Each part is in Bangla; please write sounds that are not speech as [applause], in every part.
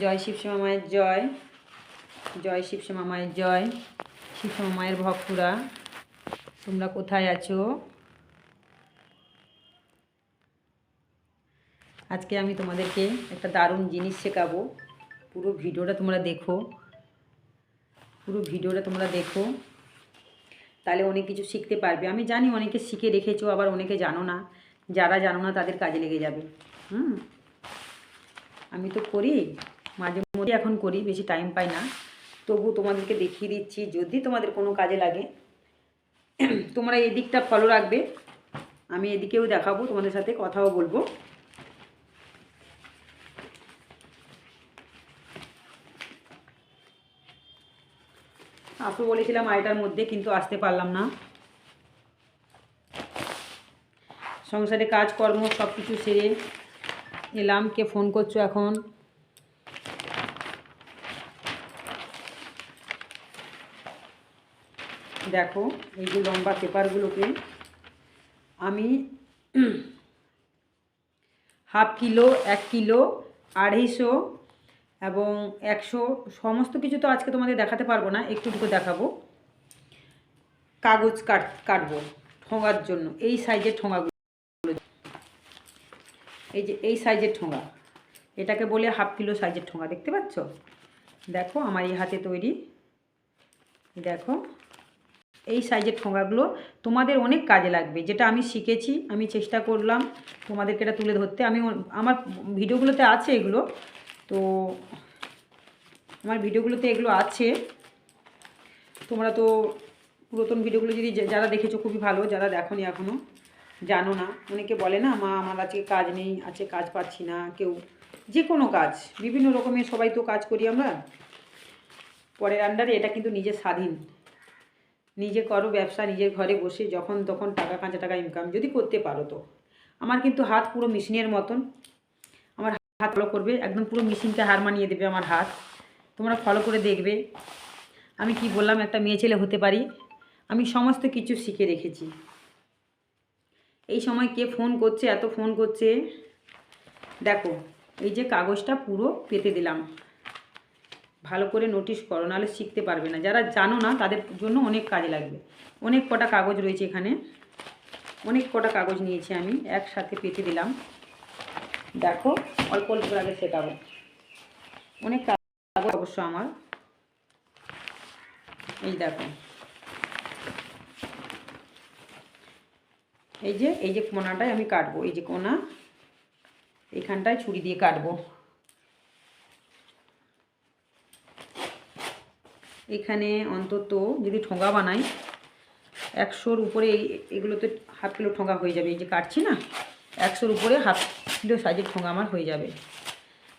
জয় শিবশ্যামা মায়ের জয়। জয় শিবশ্যামা মায়ের জয়। শিবশ্যামা মায়ের ভক্তরা, তোমরা কোথায় আছো? আজকে আমি তোমাদেরকে একটা দারুণ জিনিস শেখাবো। পুরো ভিডিওটা তোমরা দেখো। পুরো ভিডিওটা তোমরা দেখো। তাহলে অনেক কিছু শিখতে পারবে। আমি জানি অনেকে শিখে রেখেছো, আবার অনেকে জানো না। যারা জানো না, তাদের কাজে লেগে যাবে। হুম? আমি তো করি। মাঝে মধ্যে এখন করি, বেশি টাইম পাই না। তবু তোমাদেরকে দেখিয়ে দিচ্ছি, যদি তোমাদের কোনো কাজে লাগে, তোমরা এই দিকটা ফলো রাখবে। আমি এদিকেও দেখাবো, তোমাদের সাথে কথাও বলব। আসব বলেছিলাম আয়টার মধ্যে, কিন্তু আসতে পারলাম না। সংসারে কাজকর্ম সব কিছু সেরে এলাম কে ফোন করছ এখন। দেখো, এই যে লম্বা পেপারগুলোকে, আমি হাফ কিলো, এক কিলো, আড়াইশো এবং একশো, সমস্ত কিছু তো আজকে তোমাদের দেখাতে পারব না, একটুটুকু দেখাবো। কাগজ কাট, কাটবো ঠোঙার জন্য, এই সাইজের ঠোঙাগুলো। এই যে, এই সাইজের ঠোঙা, এটাকে বলে হাফ কিলো সাইজের ঠোঙা, দেখতে পাচ্ছ? দেখো, আমার এই হাতে তৈরি, দেখো। এই সাইজের ঠোঙাগুলো তোমাদের অনেক কাজে লাগবে। যেটা আমি শিখেছি, আমি চেষ্টা করলাম তোমাদেরকে এটা তুলে ধরতে। আমি আমার ভিডিওগুলোতে আছে এগুলো। তো আমার ভিডিওগুলোতে এগুলো আছে। তোমরা তো পুরাতন ভিডিওগুলো যদি যারা দেখেছ খুবই ভালো, যারা দেখোনি এখনও জানো না। অনেকে বলে না, মা, আমার আজকে কাজ নেই আছে কাজ পাচ্ছি না। কেউ যে কোনো কাজ, বিভিন্ন রকমের সবাই তো কাজ করি আমরা। পরের আন্ডারে এটা কিন্তু নিজের স্বাধীন। নিজে করো ব্যবসা, নিজের ঘরে বসে যখন তখন টাকা, কাঁচা টাকা ইনকাম যদি করতে পারো তো। আমার কিন্তু হাত পুরো মেশিনের মতন। আমার হাত ফলো করবে, একদম পুরো মেশিনকে হার মানিয়ে দেবে আমার হাত। তোমরা ফলো করে দেখবে। আমি কি বললাম, একটা মেয়ে ছেলে হতে পারি। আমি সমস্ত কিছু শিখে রেখেছি। এই সময় কে ফোন করছে, এত ফোন করছে। দেখো, এই যে কাগজটা পুরো পেতে দিলাম। ভালো করে নোটিশ করো, নাহলে শিখতে পারবে না। যারা জানো না, তাদের জন্য অনেক কাজে লাগবে। অনেক কটা কাগজ রয়েছে এখানে। অনেক কটা কাগজ নিয়েছি আমি, একসাথে পেতে দিলাম। দেখো, অল্প অল্প আগে শেখাবো। অনেক কাগজ অবশ্য আমার। এই দেখো। এই যে এই যে কোনাটায় আমি কাটবো, এই যে কোনা, এইখানটায় ছুরি দিয়ে কাটবো। এখানে অন্তত যদি ঠোঙা বানাই, একশোর উপরে এগুলোতে হাফ কিলো ঠোঙা হয়ে যাবে। এই যে কাটছি না, একশোর উপরে হাফ কিলো সাইজের ঠোঙা আমার হয়ে যাবে।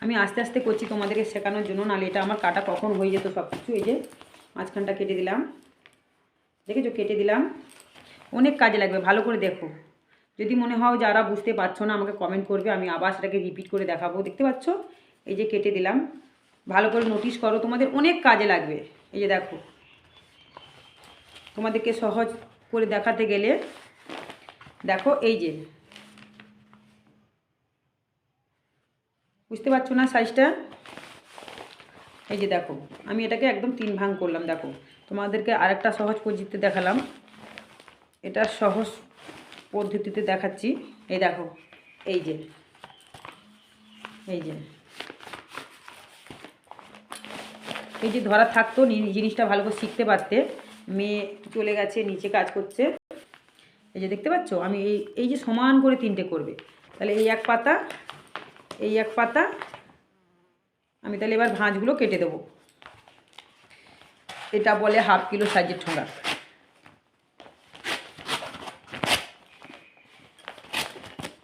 আমি আস্তে আস্তে করছি তোমাদেরকে শেখানোর জন্য, নাহলে এটা আমার কাটা কখন হয়ে যেত সব কিছু এই যে মাঝখানটা কেটে দিলাম। দেখেছ? কেটে দিলাম। অনেক কাজে লাগবে, ভালো করে দেখো। যদি মনে হয় যারা বুঝতে পারছ না, আমাকে কমেন্ট করবে, আমি আবার সেটাকে রিপিট করে দেখাবো। দেখতে পাচ্ছ? এই যে কেটে দিলাম। ভালো করে নোটিশ করো, তোমাদের অনেক কাজে লাগবে। এই যে দেখো। তোমাদেরকে সহজ করে দেখাতে গেলে, দেখো এই যে। বুঝতে পারছ না সাইজটা এই যে দেখো, আমি এটাকে একদম তিন ভাঙ করলাম, দেখো। তোমাদেরকে আরেকটা সহজ পদ্ধতিতে দেখালাম। এটা সহজ পদ্ধতিতে দেখাচ্ছি। এই দেখো, এই যে। এই যে। এই যে ধরা থাকতো জিনিসটা ভালো করে শিখতে পারতে। মেয়ে চলে গেছে, নিচে কাজ করছে। এই যে দেখতে পাচ্ছ? আমি এই এই যে সমান করে তিনটে করবে। তাহলে এই এক পাতা, এই এক পাতা, আমি তাহলে এবার ভাঁজগুলো কেটে দেবো। এটা বলে হাফ কিলো সাইজের ঠোঙা।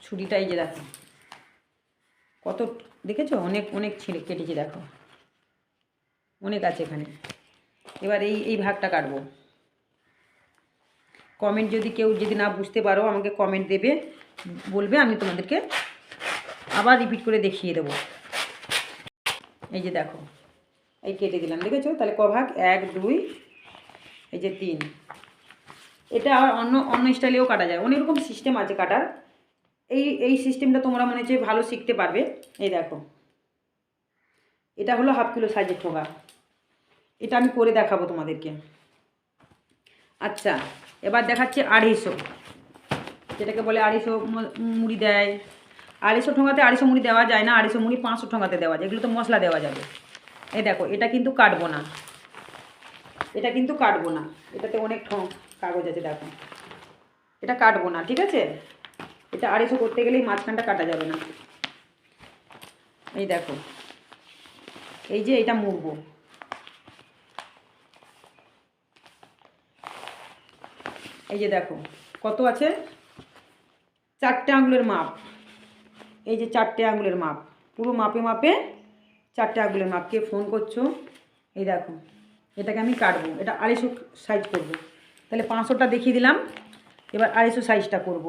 ছুরিটা এই যে দেখো। কত, দেখেছ? অনেক অনেক ছিঁড়ে কেটেছি, দেখো। অনেক আছে এখানে। এবার এই এই ভাগটা কাটবো। কমেন্ট যদি কেউ যদি না বুঝতে পারো, আমাকে কমেন্ট দেবে, বলবে, আমি তোমাদেরকে আবার রিপিট করে দেখিয়ে দেবো। এই যে দেখো, এই কেটে দিলাম, দেখেছ? তাহলে ক ভাগ? এক, দুই, এই যে তিন। এটা আবার অন্য অন্য স্টাইলেও কাটা যায়। অনেক রকম সিস্টেম আছে কাটার। এই এই সিস্টেমটা তোমরা মনে হচ্ছে ভালো শিখতে পারবে। এই দেখো। এটা হলো হাফ কিলো সাইজের ঠোঙা। এটা আমি করে দেখাবো তোমাদেরকে। আচ্ছা এবার দেখাচ্ছি আড়াইশো। যেটাকে বলে আড়াইশো মুড়ি দেয়। আড়াইশো ঠোঙাতে আড়াইশো মুড়ি দেওয়া যায় না, আড়াইশো মুড়ি পাঁচশো ঠোঙাতে দেওয়া যায়। এগুলো তো মশলা দেওয়া যাবে। এই দেখো, এটা কিন্তু কাটবো না। এটা কিন্তু কাটবো না। এটাতে অনেক কাগজ আছে, দেখো। এটা কাটবো না, ঠিক আছে? এটা আড়াইশো করতে গেলেই মাঝখানটা কাটা যাবে না। এই দেখো। এই যে এটা মুড়বো। এই যে দেখো, কত আছে? চারটে আঙুলের মাপ। এই যে চারটে আঙুলের মাপ। পুরো মাপে মাপে চারটে আঙুলের মাপ। কে ফোন করছ? এই দেখো, এটাকে আমি কাটবো। এটা আড়াইশো সাইজ করব। তাহলে পাঁচশোটা দেখিয়ে দিলাম। এবার আড়াইশো সাইজটা করব।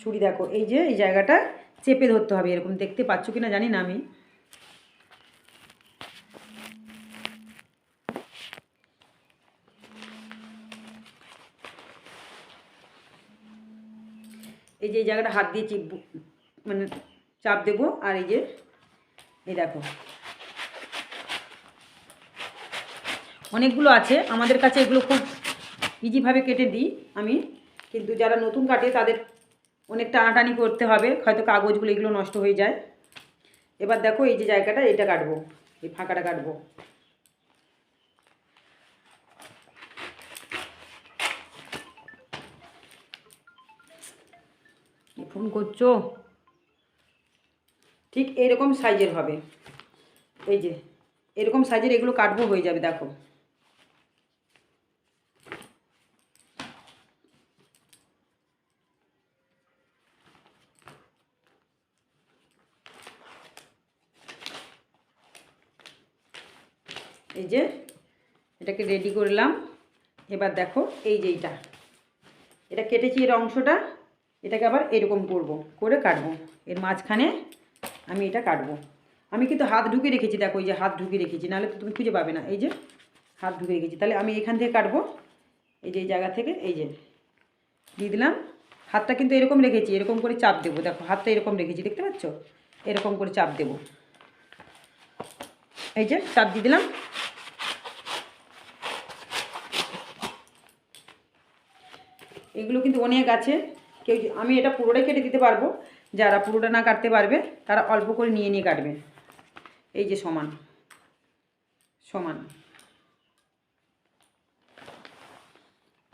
ছুরি দেখো, এই যে এই জায়গাটা চেপে ধরতে হবে, এরকম দেখতে পাচ্ছ কি না জানি না আমি। এই যে জায়গাটা হাত দিয়ে চিপবো মানে চাপ দেবো, আর এই যে, এই দেখো। অনেকগুলো আছে, আমাদের কাছে এগুলো খুব ইজিভাবে কেটে দিই আমি। কিন্তু যারা নতুন কাটে, তাদের অনেক টানাটানি করতে হবে, হয়তো কাগজগুলো এগুলো নষ্ট হয়ে যায়। এবার দেখো এই যে জায়গাটা এটা কাটবো, এই ফাঁকাটা কাটবো। ফোন করছ? ঠিক এরকম সাইজের হবে। এই যে, এরকম সাইজের এগুলো কাটবো হয়ে যাবে, দেখো। এই যে, এটাকে রেডি করলাম। এবার দেখো, এই যে এইটা। এটা কেটেছি এর অংশটা। এটাকে আবার এরকম করব, করে কাটবো। এর মাঝখানে আমি এটা কাটবো। আমি কিন্তু হাত ঢুকে রেখেছি, দেখো এই যে হাত ঢুকে রেখেছি, নাহলে তো তুমি খুঁজে পাবে না। এই যে হাত ঢুকে রেখেছি, তাহলে আমি এখান থেকে কাটবো। এই যে এই জায়গা থেকে, এই যে দিয়ে দিলাম। হাতটা কিন্তু এরকম রেখেছি, এরকম করে চাপ দেবো। দেখো, হাতটা এরকম রেখেছি, দেখতে পাচ্ছ? এরকম করে চাপ দেবো। এই যে চাপ দিয়ে দিলাম। এগুলো কিন্তু অনেক আছে। কেউ আমি এটা পুরোটাই কেটে দিতে পারব। যারা পুরোটা না কাটতে পারবে, তারা অল্প করে নিয়ে নিয়ে কাটবে। এই যে সমান। সমান।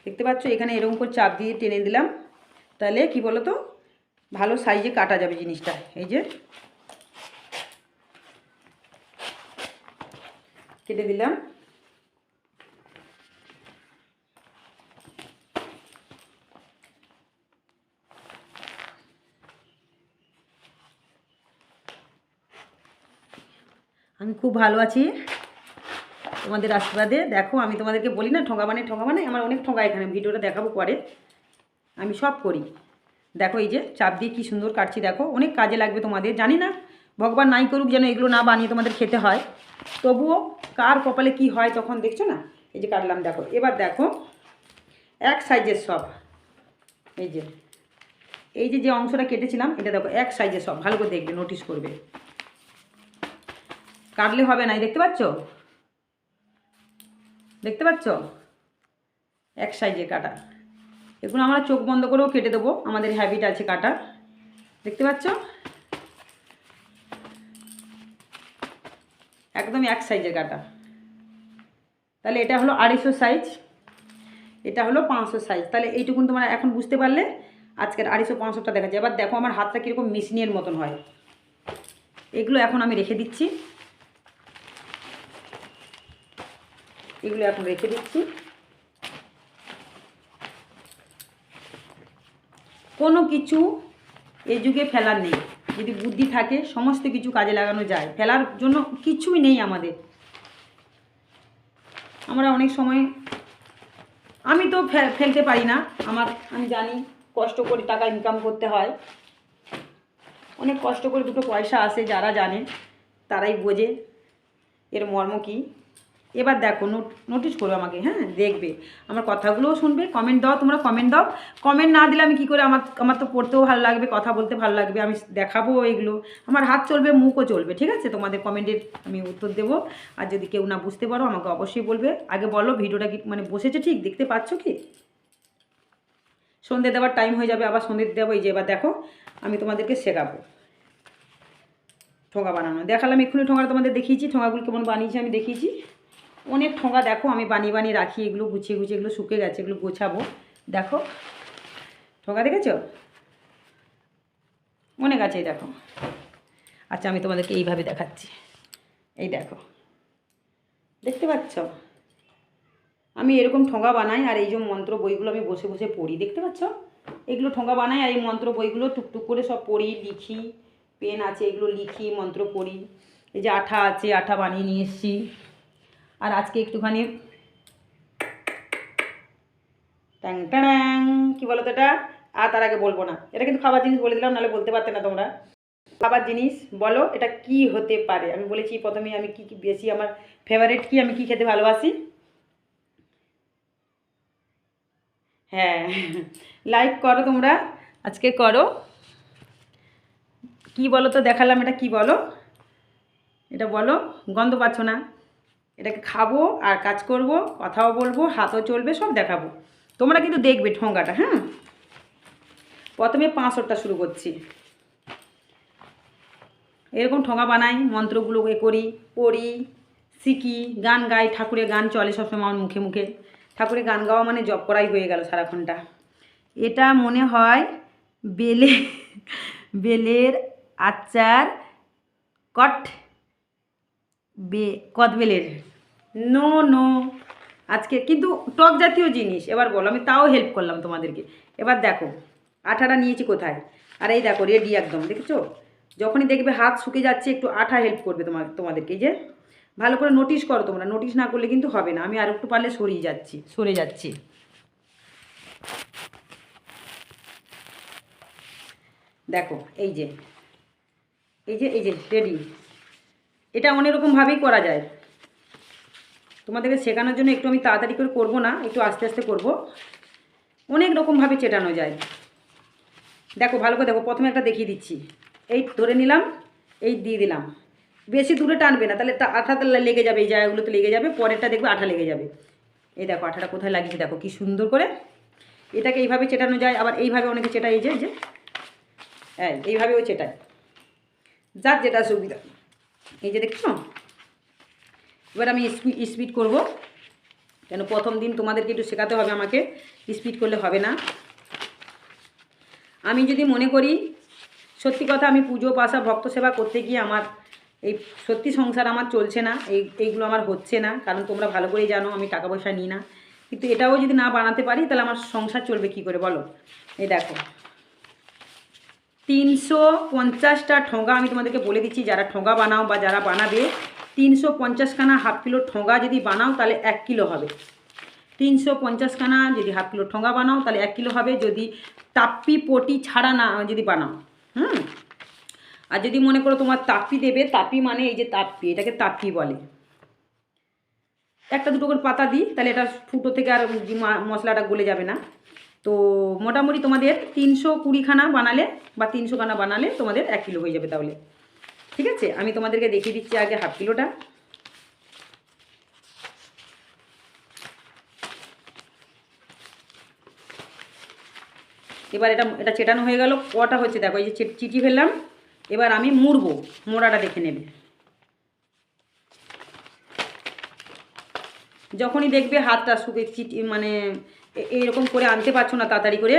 দেখতে পাচ্ছ, এখানে এরকম করে চাপ দিয়ে টেনে দিলাম। তাহলে কি বলো তো ভালো সাইজে কাটা যাবে জিনিসটা। এই যে। কেটে দিলাম। আমি খুব ভালো আছি তোমাদের আশীর্বাদে। দেখো, আমি তোমাদেরকে বলি না, ঠোঙা মানে ঠোঙা মানে আমার অনেক ঠোঙা এখানে, ভিডিওটা দেখাবো পরে। আমি সব করি। দেখো, এই যে চাপ দিয়ে কী সুন্দর কাটছি, দেখো, অনেক কাজে লাগবে তোমাদের, জানি না, ভগবান নাই করুক যেন এগুলো না বানিয়ে তোমাদের খেতে হয়। তবুও কার কপালে কি হয় তখন দেখছ না? এই যে কাটলাম, দেখো, এবার দেখো, এক সাইজের সব, এই যে এই যে যে অংশটা কেটেছিলাম, এটা দেখো, এক সাইজের সব, ভালো করে দেখবে নোটিস করবে। কাটলে হবে না দেখতে পাচ্ছ? দেখতে পাচ্ছ? এক সাইজে কাটা। এগুলো আমরা চোখ বন্ধ করেও কেটে দেবো, আমাদের হ্যাবিট আছে কাটা দেখতে পাচ্ছ? একদম এক সাইজের কাটা। তাহলে এটা হলো আড়াইশো সাইজ। এটা হলো পাঁচশো সাইজ। তাহলে এইটুকুন তোমরা এখন বুঝতে পারলে, আজকের আড়াইশো পাঁচশোটা দেখা যায় এবার দেখো আমার হাতটা কীরকম মেশিনের মতন হয়। এগুলো এখন আমি রেখে দিচ্ছি। এগুলো এখন রেখে দিচ্ছি। কোনো কিছু এই যুগে ফেলার নেই। যদি বুদ্ধি থাকে, সমস্ত কিছু কাজে লাগানো যায়। ফেলার জন্য কিছুই নেই আমাদের। আমরা অনেক সময়, আমি তো ফেলতে পারি না। আমার, আমি জানি কষ্ট করে টাকা ইনকাম করতে হয়। অনেক কষ্ট করে দুটো পয়সা আসে, যারা জানে, তারাই বোঝে। এর মর্ম কী? এবার দেখো, নোট নোটিস করো আমাকে হ্যাঁ? দেখবে, আমার কথাগুলোও শুনবে কমেন্ট দাও, তোমরা কমেন্ট দাও। কমেন্ট না দিলে আমি কী করে আমার আমার তো পড়তেও ভালো লাগবে, কথা বলতে ভালো লাগবে, আমি দেখাবো এগুলো। আমার হাত চলবে, মুখও চলবে, ঠিক আছে? তোমাদের কমেন্টের আমি উত্তর দেবো। আর যদি কেউ না বুঝতে পারো, আমাকে অবশ্যই বলবে। আগে বলো, ভিডিওটা কি মানে বসেছে ঠিক? দেখতে পাচ্ছ কি? সন্ধে দেওয়ার টাইম হয়ে যাবে, আবার সন্ধে দেবো, এই যে এবার দেখো, আমি তোমাদেরকে শেখাবো। ঠোঙা বানানো। দেখালাম, এক্ষুনি ঠোঙাটা তোমাদের দেখিয়েছি, ঠোঙাগুলো কেমন বানিয়েছি আমি দেখিয়েছি। অনেক ঠোঙা, দেখো আমি বানিয়ে বানিয়ে রাখি, এগুলো গুছিয়ে গুছিয়ে এগুলো শুকে গেছে, এগুলো গোছাবো। দেখো, ঠোঙা দেখেছ? অনেক আছে দেখো। আচ্ছা আমি তোমাদেরকে এইভাবে দেখাচ্ছি। এই দেখো। দেখতে পাচ্ছ? আমি এরকম ঠোঙা বানাই, আর এই যে মন্ত্র বইগুলো আমি বসে বসে পড়ি, দেখতে পাচ্ছ? এগুলো ঠোঙা বানাই, আর এই মন্ত্র বইগুলো টুকটুক করে সব পড়ি, লিখি, পেন আছে, এগুলো লিখি, মন্ত্র পড়ি। এই যে আঠা আছে, আঠা বানিয়ে নিয়ে এসেছি। আর আজকে একটুখানি ট্যাং ট্যাং, কী বলো তো এটা? আর তার আগে বলব না। এটা কিন্তু খাবার জিনিস বলে দিলাম, নাহলে বলতে পারতে না তোমরা। খাবার জিনিস, বলো এটা কি হতে পারে? আমি বলেছি প্রথমে আমি কি কি বেশি আমার ফেভারিট কি, আমি কি খেতে ভালোবাসি? হ্যাঁ লাইক করো তোমরা, আজকে করো। কি বলো তো দেখালাম এটা কি বলো? এটা বলো, গন্ধ পাচ্ছ না। এটাকে খাব আর কাজ করব, কথাও বলব, হাতও চলবে, সব দেখাবো। তোমরা কিন্তু দেখবে ঠোঙ্গাটা হ্যাঁ? প্রথমে পাঁচশোটা শুরু করছি। এরকম ঠোঙা বানাই মন্ত্রগুলো এ করি, পড়ি, শিখি, গান গাই, ঠাকুরের গান চলে সবসময় আমার মুখে মুখে। ঠাকুরের গান গাওয়া মানে জব করাই হয়ে গেল সারাক্ষণটা। এটা মনে হয় বেলে, বেলের আচার কট। বে, কদবেলের। No no. আজকে কিন্তু টক জাতীয় জিনিস, এবার বলো, আমি তাও হেল্প করলাম তোমাদেরকে। এবার দেখো, আঠাটা নিয়েছি কোথায়? আর এই দেখো রেডি একদম, দেখেছ? যখনই দেখবে হাত শুকে যাচ্ছে, একটু আঠা হেল্প করবে তোমার, তোমাদেরকে যে। ভালো করে নোটিশ করো তোমরা নোটিশ না করলে কিন্তু হবে না, আমি আর একটু পারলে সরিয়ে যাচ্ছি, সরে যাচ্ছি। দেখো, এই যে এই যে এই যে রেডি এটা অনেক রকমভাবেই করা যায়। তোমাদেরকে শেখানোর জন্য একটু আমি তাড়াতাড়ি করে করব না, একটু আস্তে আস্তে করব। অনেক রকমভাবে চেটানো যায়। দেখো, ভালো করে দেখো, প্রথমে একটা দেখিয়ে দিচ্ছি। এই ধরে নিলাম, এই দিয়ে দিলাম। বেশি দূরে টানবে না, তাহলে তা আঠাতে লেগে যাবে, এই জায়গাগুলোতে লেগে যাবে, পরেরটা দেখবে আঠা লেগে যাবে। এই দেখো, আঠাটা কোথায় লাগিয়েছে দেখো, কি সুন্দর করে। এটাকে এইভাবে চেটানো যায়, আবার এইভাবে অনেকে চেটায় এই যে এই যে হ্যাঁ এইভাবেও চেটায়। যার যেটা সুবিধা। এই যে দেখছ? এবার আমি স্পিড করব। কেন প্রথম দিন তোমাদেরকে একটু শেখাতে হবে আমাকে স্পিড করলে হবে না। আমি যদি মনে করি, সত্যি কথা আমি পুজো, পাশা, ভক্ত সেবা করতে গিয়ে আমার এই সত্যি সংসার আমার চলছে না, এই, এইগুলো আমার হচ্ছে না, কারণ তোমরা ভালো করেই জানো, আমি টাকা পয়সা নিই না। কিন্তু এটাও যদি না বানাতে পারি, তাহলে আমার সংসার চলবে কি করে বলো? এই দেখো। তিনশো পঞ্চাশটা ঠোঙা আমি তোমাদেরকে বলে দিচ্ছি, যারা ঠোঙা বানাও বা যারা বানাবে, তিনশো পঞ্চাশখানা হাফ কিলো ঠোঙা যদি বানাও তাহলে এক কিলো হবে। তিনশো পঞ্চাশখানা যদি হাফ কিলো ঠোঙা বানাও তাহলে এক কিলো হবে, যদি তাপ্পি পটি ছাড়া না যদি বানাও, হুম? আর যদি মনে করো তোমার তাপ্পি দেবে, তাপ্পি মানে এই যে তাপ্পি, এটাকে তাপ্পি বলে। একটা দুটো করে পাতা দিই, তাহলে এটা ফুটো থেকে আর মশলাটা গলে যাবে না। তো মোটামুটি তোমাদের তিনশো কুড়িখানা বানালে বা তিনশো খানা বানালে তোমাদের এক কিলো হয়ে যাবে তাহলে। ঠিক আছে? আমি তোমাদেরকে দেখিয়ে দিচ্ছি আগে হাফ কিলোটা। এবার এটা এটা চেটানো হয়ে গেল। কটা হচ্ছে দেখো, এই যে চিটি ফেললাম। এবার আমি মুড়বো, মোড়াটা দেখে নেবে। যখনই দেখবে হাতটা শুকে, চিটি মানে এইরকম করে আনতে পারছ না তাড়াতাড়ি করে,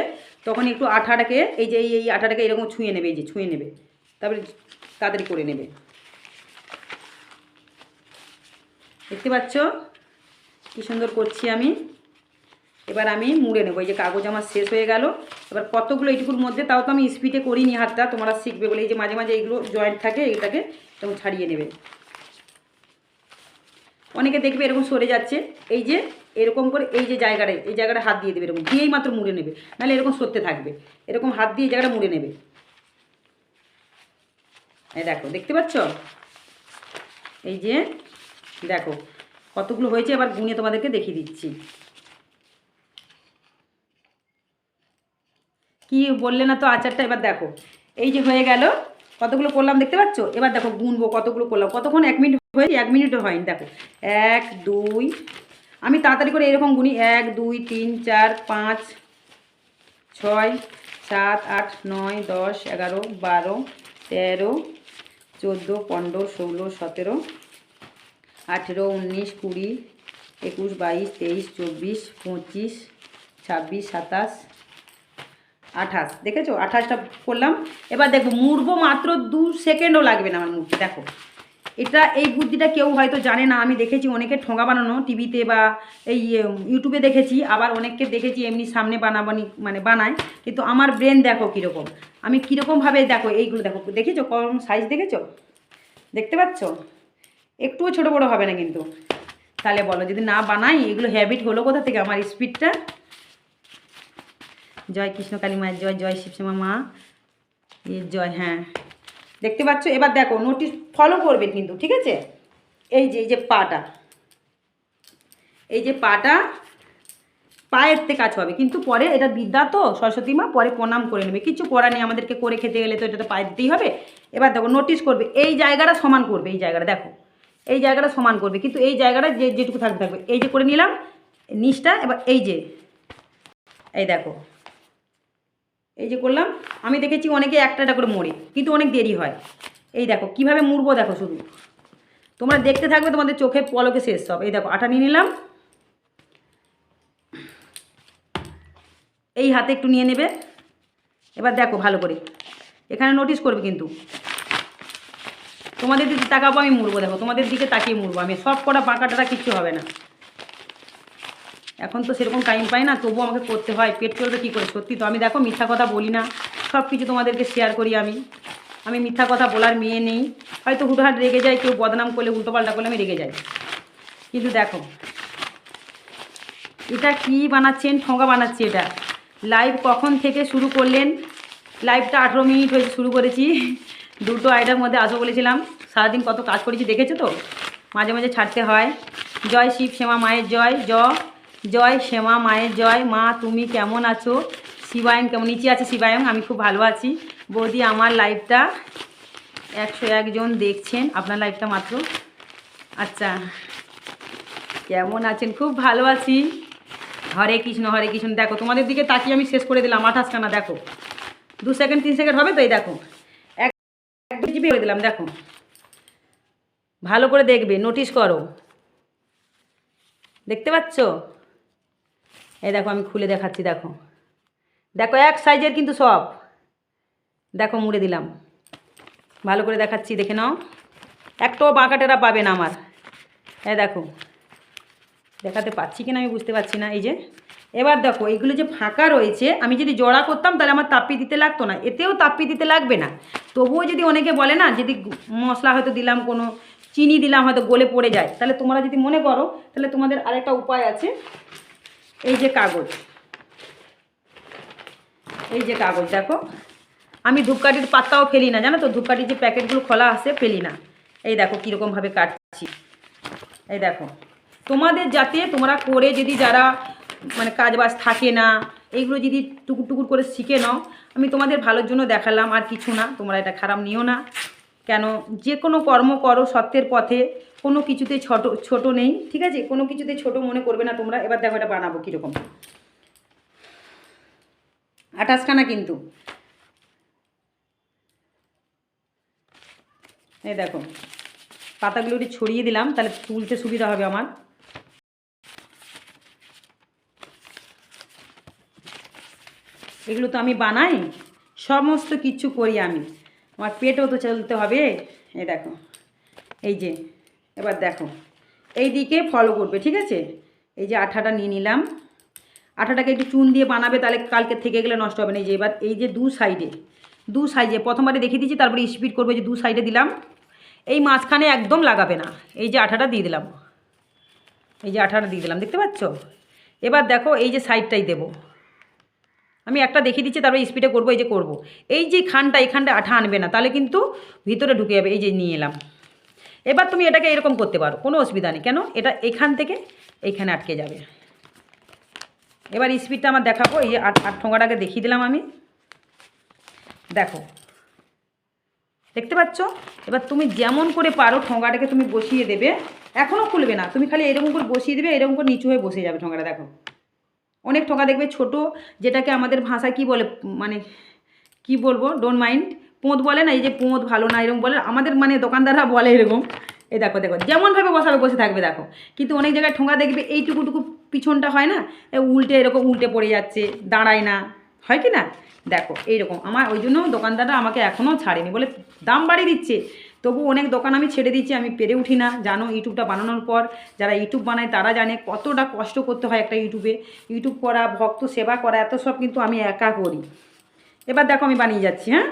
তখন একটু আঠাটাকে, এই যে এই আঠাটাকে এরকম ছুঁয়ে নেবে, এই যে ছুঁয়ে নেবে। তারপরে তাড়াতাড়ি করে নেবে। দেখতে পাচ্ছ? কী সুন্দর করছি আমি। এবার আমি মুড়ে নেব, এই যে কাগজ আমার শেষ হয়ে গেল। এবার কতগুলো এইটুকুর মধ্যে, তাও তো আমি স্পিডে করিনি হাতটা, তোমরা শিখবে বলে, এই যে মাঝে মাঝে এইগুলো জয়েন্ট থাকে, এইটাকে তখন ছাড়িয়ে নেবে। অনেকে দেখবে এরকম সরে যাচ্ছে, এই যে এরকম করে এই যে জায়গাটায়, এই জায়গাটা হাত দিয়ে দেবে, এরকম দিয়েই মাত্র মুড়ে নেবে। নাহলে এরকম সরতে থাকবে, এরকম হাত দিয়ে জায়গাটা মুড়ে নেবে। এই দেখো, দেখতে পাচ্ছ? এই যে, দেখো, কতগুলো হয়েছে, এবার গুনে তোমাদেরকে দেখিয়ে দিচ্ছি। কি বললে না তো আচারটা? এবার দেখো, এই যে হয়ে গেল কতগুলো করলাম দেখতে পাচ্ছ? এবার দেখো গুনবো কতগুলো করলাম। কতক্ষণ? এক মিনিট হয়েছে এক মিনিটও হয়নি, দেখো। এক, দুই, আমি তাড়াতাড়ি করে এরকম গুনি। এক, দুই, তিন, চার, পাঁচ, ছয়, সাত, আট, নয়, দশ, এগারো, বারো, তেরো, চোদ্দ, পনেরো, ষোলো, সতেরো, আঠেরো, উনিশ, কুড়ি, একুশ, বাইশ, তেইশ, চব্বিশ, পঁচিশ, ছাব্বিশ, সাতাশ আঠাশ, দেখেছ? আঠাশটা করলাম। এবার দেখো, মুড়বো মাত্র দু সেকেন্ডও লাগবে না আমার মুড়তে, দেখো। এটা, এই বুদ্ধিটা কেউ হয়তো জানে না, আমি দেখেছি অনেকে ঠোঙা বানানো টিভিতে বা এই ইউটিউবে দেখেছি, আবার অনেককে দেখেছি এমনি সামনে বানাবানি মানে বানায়, কিন্তু আমার ব্রেন দেখো কীরকম। আমি কীরকমভাবে দেখো, এইগুলো দেখো, দেখেছ? কম সাইজ দেখেছ? দেখতে পাচ্ছ? একটুও ছোটো বড়ো হবে না কিন্তু। তাহলে বলো, যদি না বানাই, এগুলো হ্যাবিট হলো কোথা থেকে? আমার স্পিডটা জয় কৃষ্ণ কালী মায়ের জয় জয় শিবশ্যামা মা এর জয় হ্যাঁ। দেখতে পাচ্ছ? এবার দেখো নোটিশ ফলো করবে কিন্তু, ঠিক আছে? এই যে এই যে পাটা, এই যে পাটা পায়েরতে কাজ হবে কিন্তু পরে এটা বিদ্যা তো, সরস্বতী মা, পরে প্রণাম করে নেবে। কিছু করার নেই, আমাদেরকে করে খেতে গেলে তো এটা তো পায়ে দিতেই হবে। এবার দেখো নোটিশ করবে, এই জায়গাটা সমান করবে, এই জায়গাটা, দেখো। এই জায়গাটা সমান করবে, কিন্তু এই জায়গাটা যে, যেটুকু থাকবে থাকবে। এই যে করে নিলাম, নিচটা, এবার এই যে, এই দেখো। এই যে করলাম, আমি দেখেছি অনেকে একটা করে মরে, কিন্তু অনেক দেরি হয়। এই দেখো, কীভাবে মুড়বো দেখো শুধু। তোমরা দেখতে থাকবে, তোমাদের চোখে পলকে শেষ সব। এই দেখো, আটা নিয়ে নিলাম। এই হাতে একটু নিয়ে নেবে। এবার দেখো ভালো করে। এখানে নোটিস করবে কিন্তু। তোমাদের দিকে তাকাবো, আমি মুড়বো দেখো। তোমাদের দিকে তাকিয়ে মুড়বো আমি। সব কটা পাকাটা কিচ্ছু হবে না। এখন তো সেরকম টাইম পাই না, তবুও আমাকে করতে হয়। পেট চলবে কী করে? সত্যি তো, আমি দেখো মিথ্যা কথা বলি না। সব কিছু তোমাদেরকে শেয়ার করি আমি। আমি মিথ্যা কথা বলার মেয়ে নেই। হয়তো হুটহাট রেগে যায়, কেউ বদনাম করলে, উল্টোপাল্টা করলে আমি রেগে যাই। কিন্তু দেখো, এটা কি বানাচ্ছেন, ঠোঙা বানাচ্ছি এটা। লাইভ কখন থেকে শুরু করলেন? লাইভটা আঠেরো মিনিট হয়েছে শুরু করেছি। দুটো আইটার মধ্যে আসব বলেছিলাম। সারাদিন কত কাজ করেছি, দেখেছ তো? মাঝে মাঝে ছাড়তে হয়। জয় শিব, শ্যামা, মায়ের জয়। জ জয় শ্যামা মায়ের জয়। মা, তুমি কেমন আছো? শিবায়ন কেমন? নিচে আছে শিবায়ন আমি খুব ভালো আছি। বৌদি, আমার লাইভটা একশো একজন দেখছেন, আপনার লাইভটা মাত্র। আচ্ছা কেমন আছেন? খুব ভালো আছি। হরে কৃষ্ণ হরে কৃষ্ণ। দেখো, তোমাদের দিকে তাকিয়ে আমি শেষ করে দিলাম আঠাশখানা দেখো। দু সেকেন্ড তিন সেকেন্ড হবে তো? এই দেখো, এক জিবি করে দিলাম, দেখো। ভালো করে দেখবে নোটিশ করো। দেখতে পাচ্ছ? এই দেখো, আমি খুলে দেখাচ্ছি, দেখো। দেখো, এক সাইজের কিন্তু সব। দেখো, মুড়ে দিলাম। ভালো করে দেখাচ্ছি, দেখে নাও। একটাও বাঁকাটেরা পাবে না আমার। এই দেখো, দেখাতে পাচ্ছি কিনা আমি বুঝতে পারছি না, এই যে। এবার দেখো, এইগুলো যে ফাঁকা রয়েছে, আমি যদি জড়া করতাম, তাহলে আমার তাপ্পি দিতে লাগতো না। এতেও তাপ্পি দিতে লাগবে না। তবুও যদি অনেকে বলে না, যদি মশলা হয়তো দিলাম, কোনো চিনি দিলাম, হয়তো গলে পড়ে যায়, তাহলে তোমরা যদি মনে করো, তাহলে তোমাদের আরেকটা উপায় আছে। এই যে কাগজ। এই যে কাগজ, দেখো। আমি ধূপকাঠির পাত্তাও ফেলি না, জানো তো? ধূপকাঠির যে প্যাকেটগুলো খোলা আসে ফেলি না। এই দেখো, কীরকমভাবে কাটছি। এই দেখো, তোমাদের যাতে তোমরা করে যদি যারা মানে কাজ বাজ থাকে না, এইগুলো যদি টুকুর টুকুর করে শিখে নাও, আমি তোমাদের ভালোর জন্য দেখালাম, আর কিছু না। তোমরা এটা খারাপ নিও না। কেন? যে কোনো কর্ম করো সত্যের পথে। কোনো কিছুতে ছোট ছোট নেই, ঠিক আছে? কোনো কিছুতে ছোট মনে করবে না তোমরা। এবার দেখো এটা বানাবো কীরকম। আঠাশখানা কিন্তু। এই দেখো, পাতাগুলো একটু ছড়িয়ে দিলাম, তাহলে তুলতে সুবিধা হবে আমার। এগুলো তো আমি বানাই, সমস্ত কিছু করি আমি। আমার পেটও তো চলতে হবে। এই দেখো, এই যে, এবার দেখো, এই দিকে ফলো করবে, ঠিক আছে? এই যে আঠাটা নিয়ে নিলাম। আঠাটাকে একটু চুন দিয়ে বানাবে, তাহলে কালকে থেকে গেলে নষ্ট হবে না। এই যে এবার এই যে দু সাইডে দু সাইডে, প্রথমবারে দেখিয়ে দিচ্ছি তারপরে স্পিড করবে যে দু সাইডে দিলাম। এই মাঝখানে একদম লাগাবে না। এই যে আঠাটা দিয়ে দিলাম। এই যে আঠাটা দিয়ে দিলাম, দেখতে পাচ্ছ? এবার দেখো, এই যে সাইডটাই দেবো। আমি একটা দেখিয়ে দিচ্ছি, তারপরে স্পিডে করব, এই যে করব। এই যে খানটা এখানটা আঠা আনবে না, তাহলে কিন্তু ভিতরে ঢুকে যাবে, এই যে নিয়ে এলাম। এবার তুমি এটাকে এরকম করতে পারো, কোনো অসুবিধা নেই। কেন? এটা এখান থেকে এইখানে আটকে যাবে। এবার স্পিডটা আমার দেখাবো, এই যে আট আট ঠোঙাটাকে দেখিয়ে দিলাম আমি। দেখো। দেখতে পাচ্ছ? এবার তুমি যেমন করে পারো ঠোঙাটাকে তুমি বসিয়ে দেবে এখনও খুলবে না। তুমি খালি এরকম করে বসিয়ে দেবে, এরকম করে নিচু হয়ে বসে যাবে ঠোঙাটা, দেখো। অনেক ঠোঙা দেখবে, ছোট, যেটাকে আমাদের ভাষায় কি বলে মানে কি বলব ডোন্ট মাইন্ড পোঁত বলে না, এই যে পোঁত ভালো না, এরকম বলে, আমাদের মানে দোকানদাররা বলে এরকম। এই দেখো দেখো যেমনভাবে বসাবে, বসে থাকবে, দেখো। কিন্তু অনেক জায়গায় ঠোঙা দেখবে, এইটুকুটুকু পিছনটা হয় না উল্টে এরকম উল্টে পড়ে যাচ্ছে, দাঁড়ায় না। হয় কি না? দেখো, এইরকম। আমার, ওই জন্য দোকানদাররা আমাকে এখনও ছাড়েনি, বলে দাম বাড়িয়ে দিচ্ছে। তবু অনেক দোকান আমি ছেড়ে দিচ্ছি আমি পেরে উঠি না। জানো, ইউটিউবটা বানানোর পর যারা ইউটিউব বানায়, তারা জানে কতটা কষ্ট করতে হয় একটা ইউটিউবে। ইউটিউব করা, ভক্ত সেবা করা, এত সব কিন্তু আমি একা করি। এবার দেখো আমি বানিয়ে যাচ্ছি হ্যাঁ?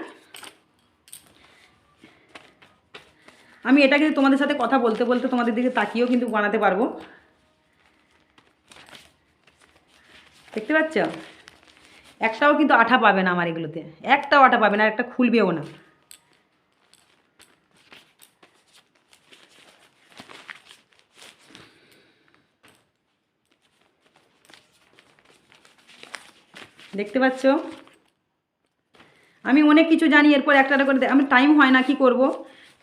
আমি এটা কিন্তু তোমাদের সাথে কথা বলতে বলতে তোমাদের দিকে তাকিয়েও কিন্তু বানাতে পারব। দেখতে পাচ্ছ? একটাও কিন্তু আঠা পাবে না আমার এগুলোতে। একটাও আঠা পাবে না একটা খুলবেও না। দেখতে পাচ্ছ? আমি অনেক কিছু জানি, এরপর একটা করে আমি টাইম হয় না, কি করব?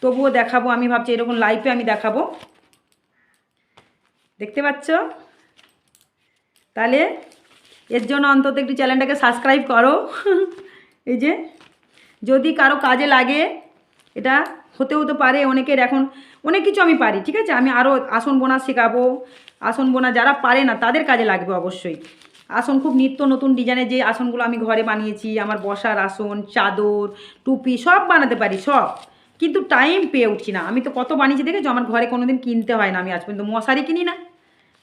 তবুও দেখাবো, আমি ভাবছি এরকম লাইভে আমি দেখাবো। দেখতে পাচ্ছ? তাহলে এর জন্য অন্তত একটু চ্যানেলটাকে সাবস্ক্রাইব করো। [laughs] এই যে, যদি কারও কাজে লাগে, এটা হতে হতে পারে, অনেকের এখন অনেক কিছু আমি পারি, ঠিক আছে? আমি আরও আসন বোনা শেখাবো, আসন বোনা যারা পারে না, তাদের কাজে লাগবে অবশ্যই। আসন খুব নিত্য নতুন ডিজাইনের যে আসনগুলো আমি ঘরে বানিয়েছি, আমার বসার আসন, চাদর, টুপি, সব বানাতে পারি, সব। কিন্তু টাইম পেয়ে উঠছি না। আমি তো কত বানিয়েছি দেখেছ? আমার ঘরে কোনো দিন কিনতে হয় না আমি আজ পর্যন্ত। মশারি কিনি না।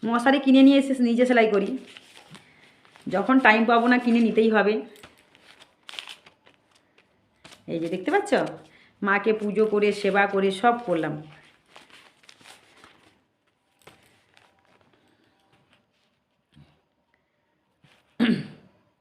মশারি কিনে নিয়ে এসে নিজে সেলাই করি। যখন টাইম পাবো না কিনে নিতেই হবে। এই যে দেখতে পাচ্ছ? মাকে পুজো করে, সেবা করে সব করলাম।